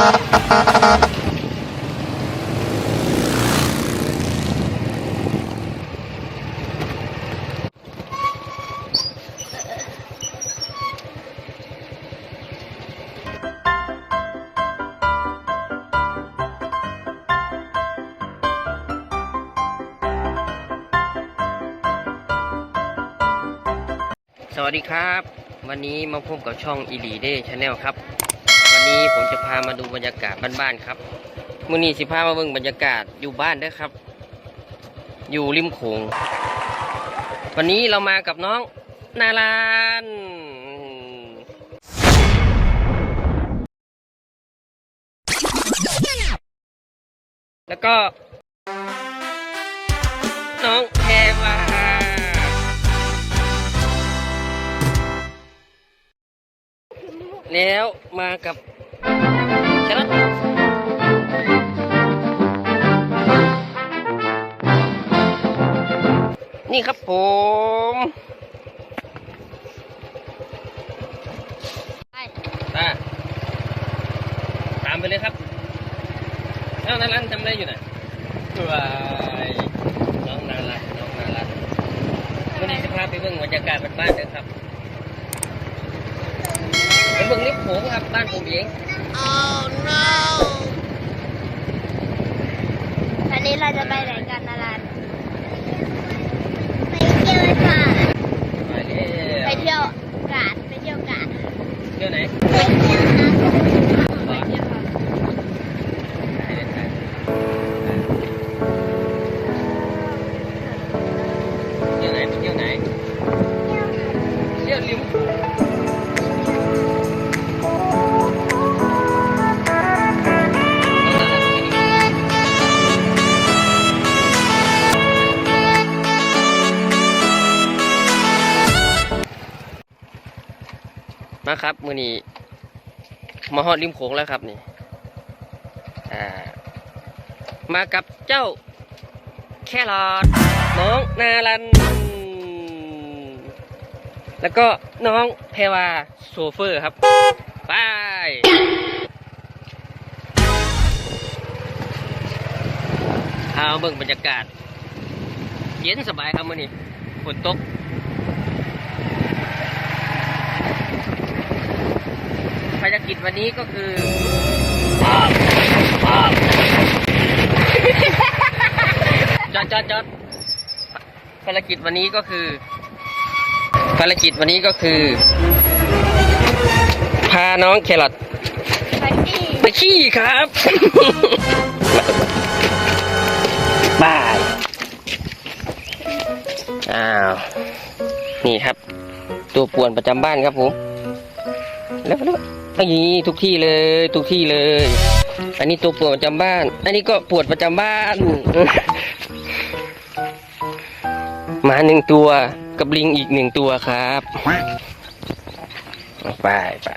สวัสดีครับ วันนี้มาพบกับช่องอีลีเดชาแนลครับ วันนี้ผมจะพามาดูบรรยากาศบ้านๆครับมื่อนี้สิพามาเบิ่งบรรยากาศอยู่บ้านด้อครับ อยู่ริมโขงวันนี้เรามากับน้องนาลานแล้วก็น้องแพรวาแล้วมากับ ชลัดนี่ครับผมไปตาตามไปเลยครับเอ้านารันทำอะไรอยู่น่ะวายน้องนารันน้องนารันวันนี้จะพาไปเบิ่งบรรยากาศบ้านๆเด้อครับไป เบิ่งลิฟต์โขงครับบ้านผมเองวันนี้เราจะไปไหนกันนารันไปเที่ยวค่ะไปเร็วไปเที่ยว มาครับมือนี้มาฮอดริมโขงแล้วครับนี่อ่ามากับเจ้าแครอทน้องนารัน แล้วก็น้องแพรวาโซเฟอร์ครับไปเอาเบิ่งบรรยากาศ เย็นสบายครับมื่อนี้ฝนตก ภารกิจวันนี้ก็คือจอดจอดจอดภารกิจวันนี้ก็คือ ภารกิจวันนี้ก็คือ พาน้องแครอทไปที่ไปขี้ครับบายอ้าว นี่ครับ ตัวป่วนประจำบ้านครับผม แล้วแล้วอั นนี้ทุกที่เลยทุกที่เลย อันนี้ตัวปวนประจำบ้าน อันนี้ก็ปวดประจำบ้านหมาหนึ่งตัวกับลิงอีกหนึ่งตัวครับ ไปไป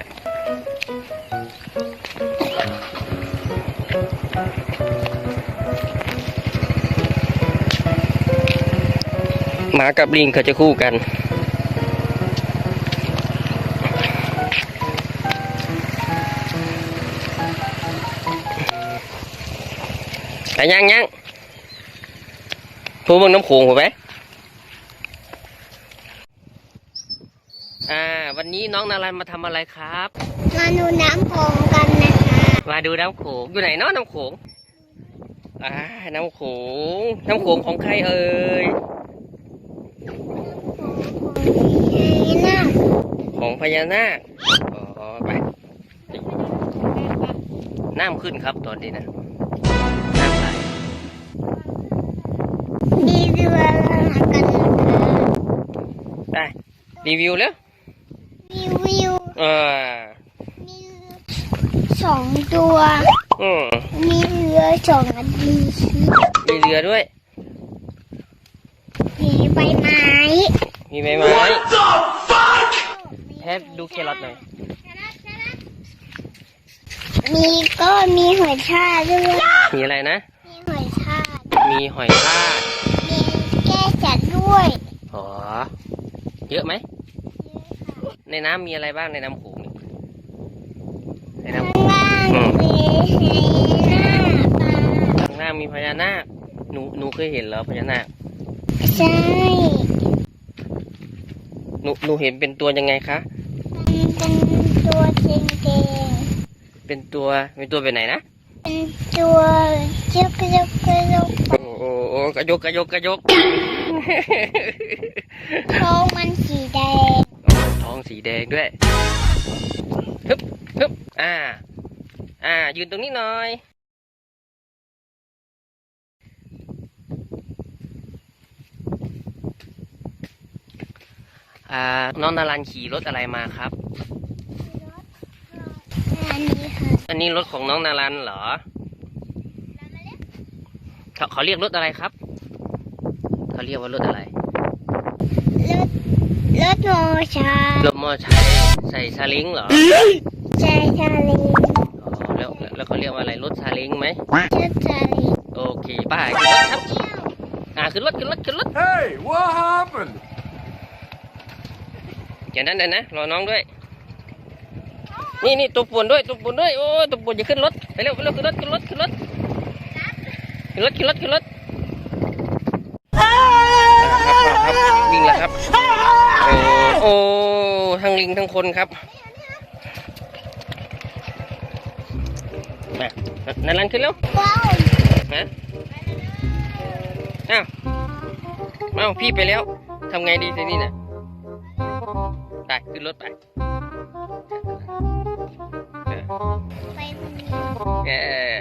หมากับลิงเขาจะคู่กัน ไปยังยังพูดเบิ่งน้ำโขงหัวไหมอ่า วันนี้น้องนารันมาทำอะไรครับ มาดูน้ำโขงกันนะคะมาดูน้ำโขงอยู่ไหนเนาะน้ำโขงอ่าน้ำโขงน้ำโขงของใครเอ่ยนี่นะของพญานาคอ๋อไปน้ำขึ้นครับตอนนี้นะ รีวิวแล้วมีวิวเออมีสองตัวอืมมีเรือสองอันดีมีเรือด้วย มีใบไม้ มีใบไม้แพทดูแครอทหน่อย มีก็มีหอยทากด้วย มีอะไรนะ มีหอยทากมีหอยทากมีแก้จัดด้วย อ๋อ เยอะไหม ในน้ำมีอะไรบ้างในน้ำโขงนี่ในน้ำข้างล่างอืมมีข้างหน้ามีพญานาคหนูหนูเคยเห็นเหรอพญานาคใช่หนูหนูเห็นเป็นตัวยังไงคะมันเป็นตัวเก่งเป็นตัวเป็นตัวเป็นไหนนะๆเป็นตัวเจ้ากระยกกระยกโอ้โอ้โอ้กระยกกระยกกระยกท้องมันสีแดงโอ้ท้อง สีแดงด้วยฮึบฮึบอ่า อ่า ยืนตรงนี้หน่อย อ่า น้องนารันขี่รถอะไรมาครับ อันนี้ค่ะอันนี้รถของน้องนารันเหรอเขาเขาเรียกรถอะไรครับ เขาเรียกว่ารถอะไร รถรถโมชารถมอเตอร์ไซค์ใส่ซาเล้งเหรอใช่ชาลีอ๋อแล้วแล้วเขาเรียกว่าอะไรรถซาเล้งไหมเจ้าชาลีโอเคป้าขึ้นรถครับอ่าขึ้นรถขึ้นรถขึ้นรถ Hey, what happened? เดี๋ยวนั้นเดี๋ยวนะรอน้องด้วย นี่นี่ตัวป่วนด้วยตัวป่วนด้วยโอ้ตัวป่วนอย่าขึ้นรถไปเร็วไปเร็วขึ้นรถขึ้นรถขึ้นรถขึ้นรถขึ้นรถขึ้นรถครับ ครับครับวิ่งแล้วครับโอ้โอ้ทั้งลิงทั้งคนครับมานั่นลันขึ้นแล้วว้าวนะอ้าวเอ้าพี่ไปแล้วทำไงดีทีนี้เนี่ยไปขึ้นรถไปเออไปคนนี้เออ